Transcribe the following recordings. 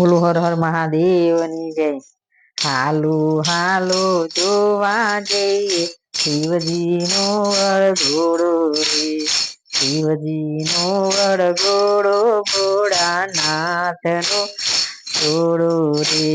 બોલો હર હર મહાદેવની જય. હાલો હાલો, જોવા જઈએ. શિવજી નો વરઘોડો રે શિવજી નો વરઘોડો ભોળાનાથ નો ઘોડો રે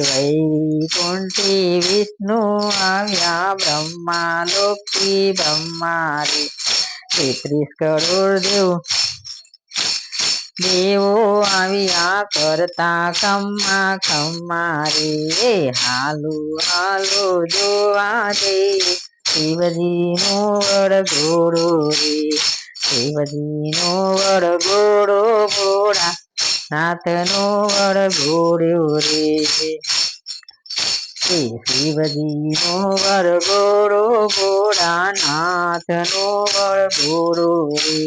વૈકુંઠી વિષ્ણુ આવ્યા બ્રહ્મા લોકી બ્રહ્મા રે તેત્રીસ કરોડ દેવ દેવો આવ્યા કરતા ખમ્મા ખમ્મા રે. હાલો હાલો જોવા દે. શિવજી નો વરઘોડો રે. શિવજી નો વરઘોડો ભોળા નાથ નો વરઘોડ્યો રે. શિવજી નો વરઘોડો ભોળા નાથ નો વરઘોડો રે.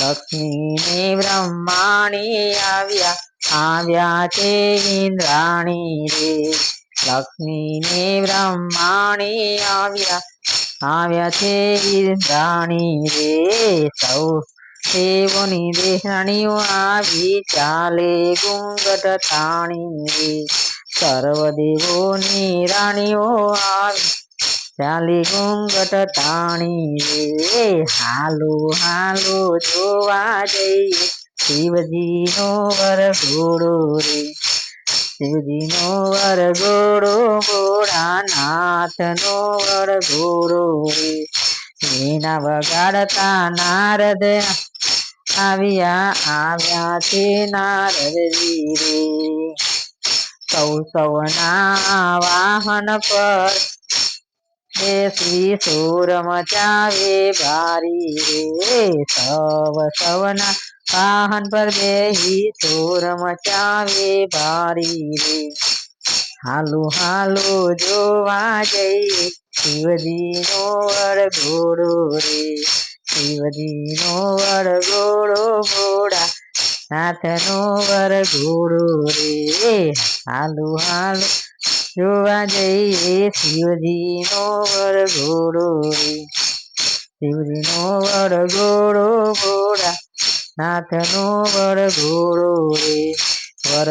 લક્ષ્મી ને બ્રહ્માણી આવ્યા. આવ્યા છે ઇન્દ્રાણી રે. લક્ષ્મી ને બ્રહ્માણી આવ્યા. આવ્યા છે ઇન્દ્રાણી રે. સૌ દેવોની દેહણીઓ આવી ચાલે ગુંગટ તાણી રે. સર્વ દેવોની રાણીઓ આવી ચાલી ઘૂંઘટ તાણી રે હાલો હાલો, જોવા જઈએ. શિવજી નો વરઘોડો રે. શિવજી નો વરઘોડો ભોળાનાથ નો વરઘોડો રે. એના વગાડતા નારદ આવ્યા આવ્યા છે નારદજી રે સૌ સૌના વાહન પર શ્રી સુર મચાવે ભારી રે, સવ સવના વાહન પર બેહી સુર મચાવે ભારી રે. હાલુ હાલુ જોવા જઈ શિવજી નો વરઘોડો રે. શિવજી નો વરઘોડો ઘોડા નાથ નો વરઘોડો રે. હાલુ હાલો જોવા જઈએ શિવજીનો વરઘોડો રે. શિવજીનો વરઘોડો ઘોડા, નાથનો વરઘોડો રે. વર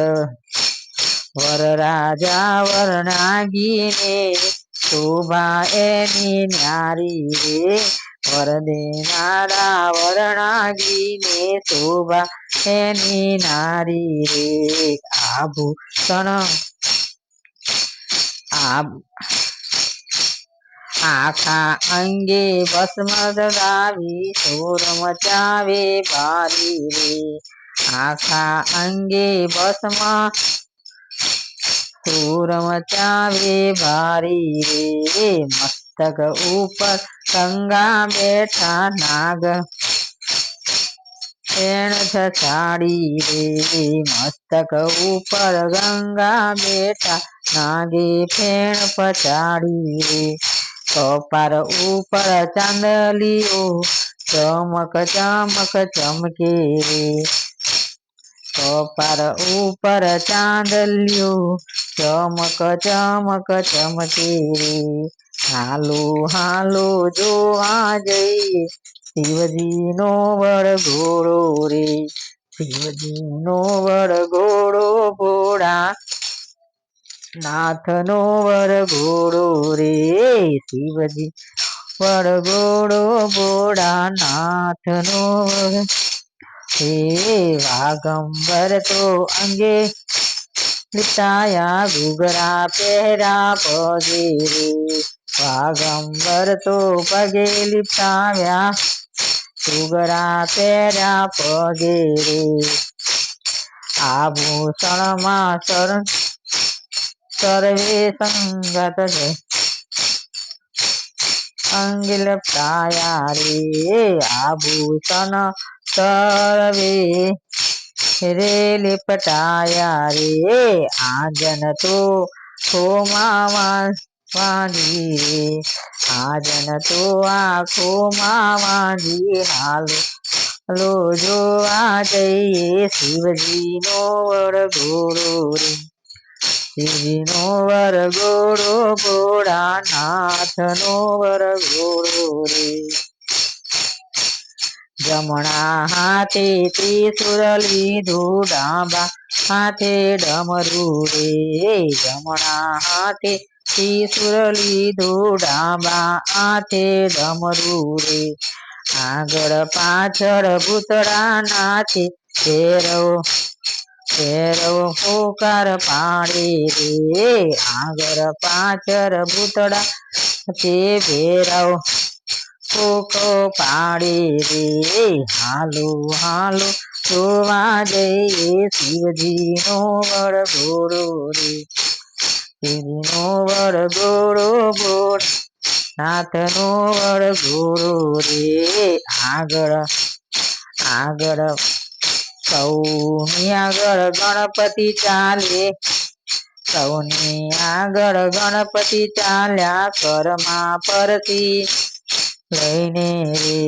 વર રાજા વરનાગીને શોભા એની ન્યારી રે. વર દેનારા વરણાગીને શોભા એની નારી રે. આભૂષણ આખા અંગે ભસ્મ દગાવી સોર મચાવે ભારી રે. આખા અંગે ભસ્મ સૂર મચાવે ભારી રે. મસ્તક ઉપર ગંગા બેઠા નાગ ફેણ છાડી રે, મસ્તક ઉપર ગંગા બેઠા, નાગે ફેણ પચાડી રે. કપાર ઉપર ચાંદલીઓ, ચમક ચમક ચમકે રે. કપાર ઉપર ચાંદલીઓ, ચમક ચમક ચમકે રે. હાલો હાલો, જોવા જઈએ શિવજી નો વરઘોડો રે. શિવજી નો વરઘોડો ઘોડા નાથ નો વરઘોડો રે. શિવજી વરઘોડો ઘોડા નાથ નો હે વાગંબર તો અંગે લીટાયા, ઘૂઘરા, પહેરા પગે રે. વાગંબર તો પગે લીપતાવ્યા સુગરા પહેર્યા પગે રે. આભૂષણમાં સર, સર્વે સંગત છે. અંગિલ પ્રાયા રે. આભૂષણ સર્વે રે લિપટાયા રે. આજન તો ખોમામાં વાંધી. રે આજન તો આખોમાં વાંધી. હાલો હાલો જોવા જઈએ. શિવજી નો વરઘોડો રે. શિવજી નો વરઘોડો ભોળાનાથ નો વરઘોડો રે. જમણા હાથે ત્રિશુર લીધું ડાબા હાથે ડમરું રે. જમણા હાથે ત્રિશુર લીધું ડાબા હાથે ડમરું રે. આગળ પાછળ ભૂતળા નાથે ફેરવ ફેરવ હોકાર પાડે રે. આગળ પાછળ ભૂતળા તે ભેરવ પોકો પાડે રે. હાલો હાલો, જોવા જઈએ શિવજી નો વરઘોડો રે. શિવજી વર ગોરો ગોર નાથનો વર ગોરો રે, આગળ આગળ, સૌની આગળ ગણપતિ ચાલે, સૌની આગળ ગણપતિ ચાલ્યા કરમાં પરથી લઈને રે,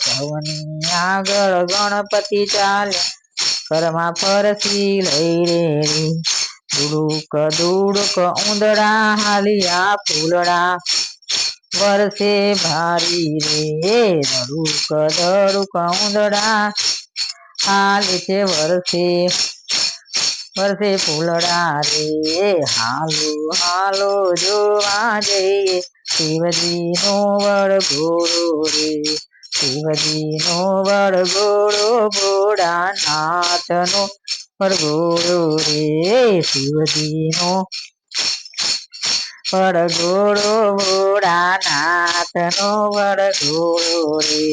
સૌની આગળ ગણપતિ ચાલ્યા કરમાં પરથી લઈ રે. દુડુક દુડુક ઉંદડા હાલિયા ફૂલડા. વરસે ભારી રે દડુક દડુક ઉંદડા. હાલે છે વરસે વરસે ફૂલડા રે. હાલો હાલો જોવા જઈએ. શિવજી નો વરઘોડો રે. શિવજી નો વરઘોડો ભોળાનાથ નો વરઘોડો રે શિવજીનો. નો ભોળાનાથનો વરઘોડો રે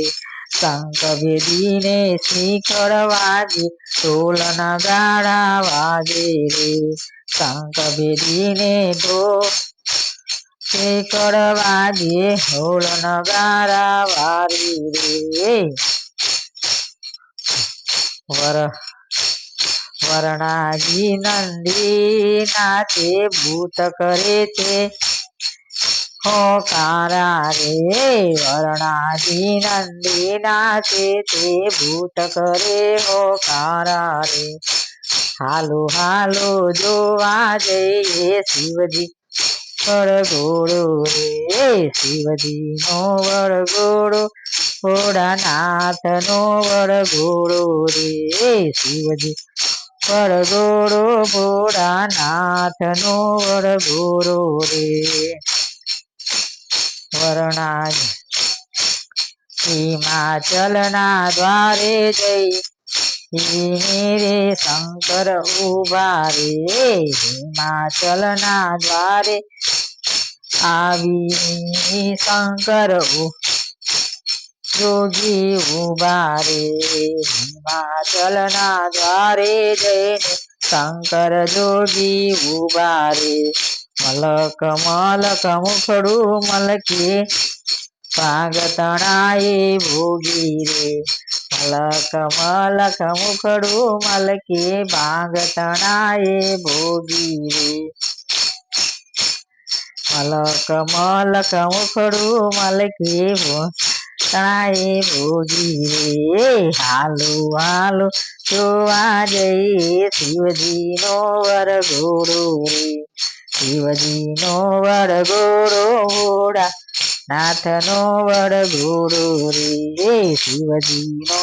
શંખ ભેદીને શિખર વાગે ઢોલ ગાળા વાગે રે શંખ ભેદીને ઢોલ શિખર વાગે ઢોલ ગાળા વારી રે. વર વરણાજી નંદી નાચે ભૂત કરે છે. હોકારા રે વરણાજી નંદી નાચે તે ભૂત કરે હોકારા રે. હાલો હાલો, જોવા જઈએ શિવજી. વળગોળો રે શિવજી નો વળગોળો ભોળાનાથ નો વળગોળો રે, શિવજી. વરઘોડો ભોળાનાથ નો વરઘોડો રે. વરણા હિમાચલના દ્વારે જઈ રે શંકર ઊભા રે. હિમાચલના દ્વારે આવી શંકર જોગી ઊભા રે હિમાચલના દ્વારે જઈને શંકર જોગી ઊભા રે મલક મલક, મુખડું મલકે પાગતણાએ ભોગી રે. મલક મલક, મુખડું મલકે ભાગતણાએ ભોગી રે. મલક મલક, મુખડું મલકે તણાએ ભોગી રે હાલો હાલો જોવા જઈએ શિવજીનો વર ઘોડો રે શિવજીનો વર ઘોડો ઘોડા નાથનો વર ઘોડો રે શિવજીનો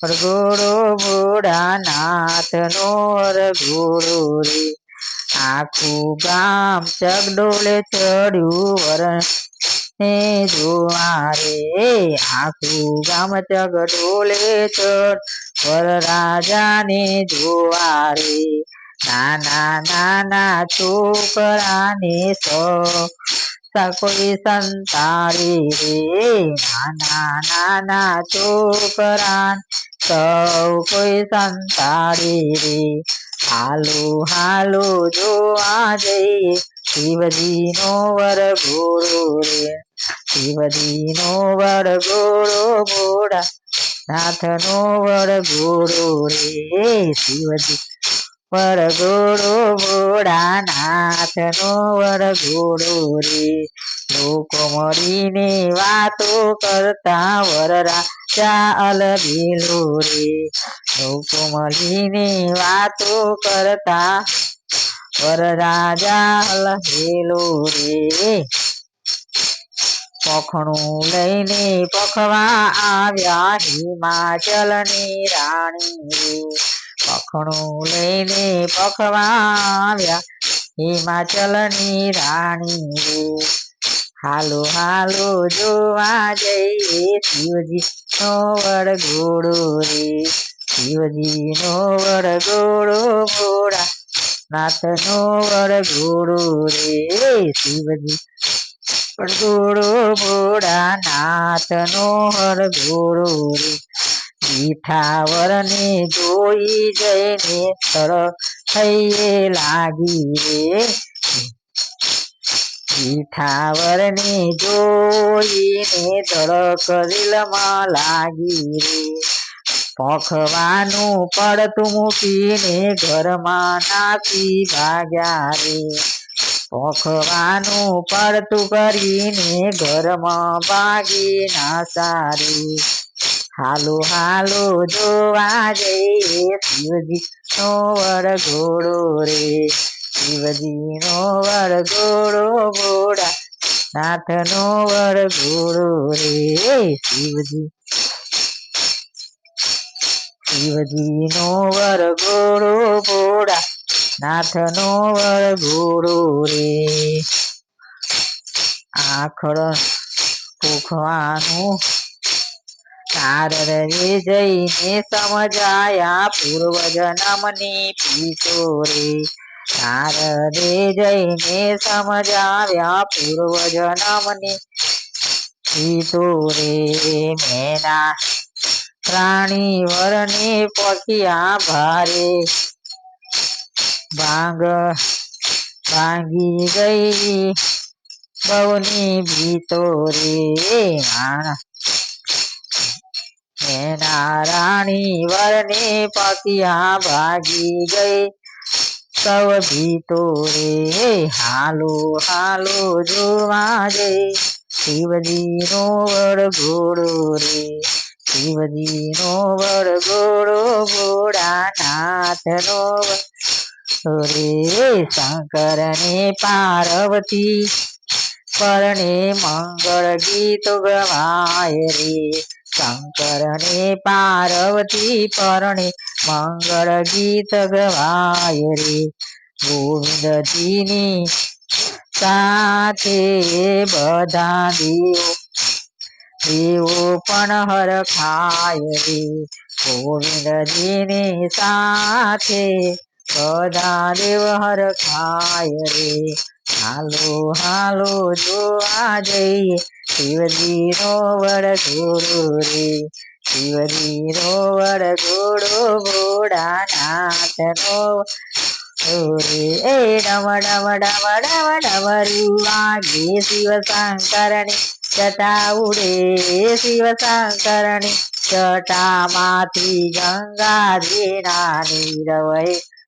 વર ઘોડો ઘોડા નાથ નો વરઘોડો રે આખું ગામ ચગડોળે ચડ્યું વરણ. ને જોવા રે આખું ગામ ચગડોળે ચડ. વર રાજા ને જોવા રે નાના નાના છોકરાને સો. કોઈ સંતાડી રે. નાના નાના છોકરા સૌ કોઈ સંતાડી રે. હાલો હાલો જોવા જઈએ શિવજી નો ગોળો રે. શિવજી નો ગોળો ગોળા નાથ નો ગોળો રે. શિવજી વરઘોડો ઘોડા નાથ નો વરઘોડો રે. લોકો મળીને વાતો કરતા વરરા ચાલ અલબેલો રે. લોકો મળીને વાતો કરતા વરરાજા રાજા અલબેલો રે. પખણું લઈને પખવા આવ્યા હિમાચલની રાણી રે. પખણું લઈને પખવાવ્યા હિમાચલની રાણી રે હાલો હાલો, જોવા જઈએ. શિવજી નો વડઘોડો રે. શિવજી નો વડઘોડો ઘોડા. નાથ નો વડઘોડો રે. શિવજી વડઘોડો ઘોડા. નાથ નો વડઘોડો રે. મીઠાવર ને જોઈ જઈને તરફ થઈએ લાગી રે પીઠાવરને જોઈને ધડક દિલમાં લાગી રે પખવાનું પડતું મૂકીને ઘરમાં નાસી ભાગ્યા રે. પખવાનું પડતું કરીને ઘરમાં ભાગી ના રે. હાલો હાલો, જોવા જઈએ. શિવજી નો વડઘોડો રે. શિવજી નો વડઘોડો ઘોડા. નાથ નો વડઘોડો રે. શિવજી શિવજી. નો વરઘોડો ઘોડા. નાથ નો વરઘોડો રે. આખડ પોખવાનું નારદ રે જઈને સમજાયા પૂર્વ જન્મની પીતો રે નારદે જઈને સમજાવ્યા પૂર્વ જન્મની પીતો રે મેના પ્રાણી વરને પખિયા ભારે. ભાંગ ભાંગી ગઈ બહુની ભીતો રે એના રાણી વરને પતિયા ભાગી ગઈ. સૌ ભીતો રે, હાલો હાલો, જોવા જઈ શિવજી નો વડઘોડો રે શિવજી નો વડઘોડો ઘોડાનાથ નો રે. શંકર ને પાર્વતી પરણે મંગળ ગીત ગવાય રે શંકરને પાર્વતી પરણે મંગળ ગીત ગવાય રે ગોવિંદજીની સાથે બધા દેવો દેવો પણ હરખાય રે ગોવિંદજીની સાથે બધા દેવ હરખાય રે હાલો હાલો જોવા જઈએ શિવજી નો વડઘોડો રે. શિવજી નો વડઘોડો ઘોડાનાથ નો રે એ ડમ ડમ ડમ ડમ ડમરું વાગે શિવ શંકરણી જટા ઉડે. શિવ શંકરણી જટામાંથી ગંગાજી નાની રવહે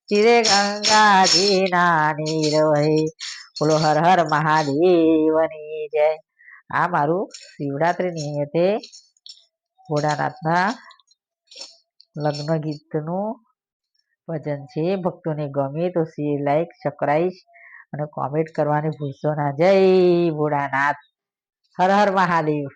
શિરે ગંગાજી નાની રવહે બોલો, હર હર મહાદેવની જય. આ મારું શિવરાત્રી નિમિત્તે ભોળાનાથના લગ્ન ગીતનું ભજન છે. ભક્તોને ગમે તો શેર, લાઈક, સબસ્ક્રાઈબ અને કોમેન્ટ કરવાની ભૂલશો ના. જય ભોળાનાથ. હર હર મહાદેવ.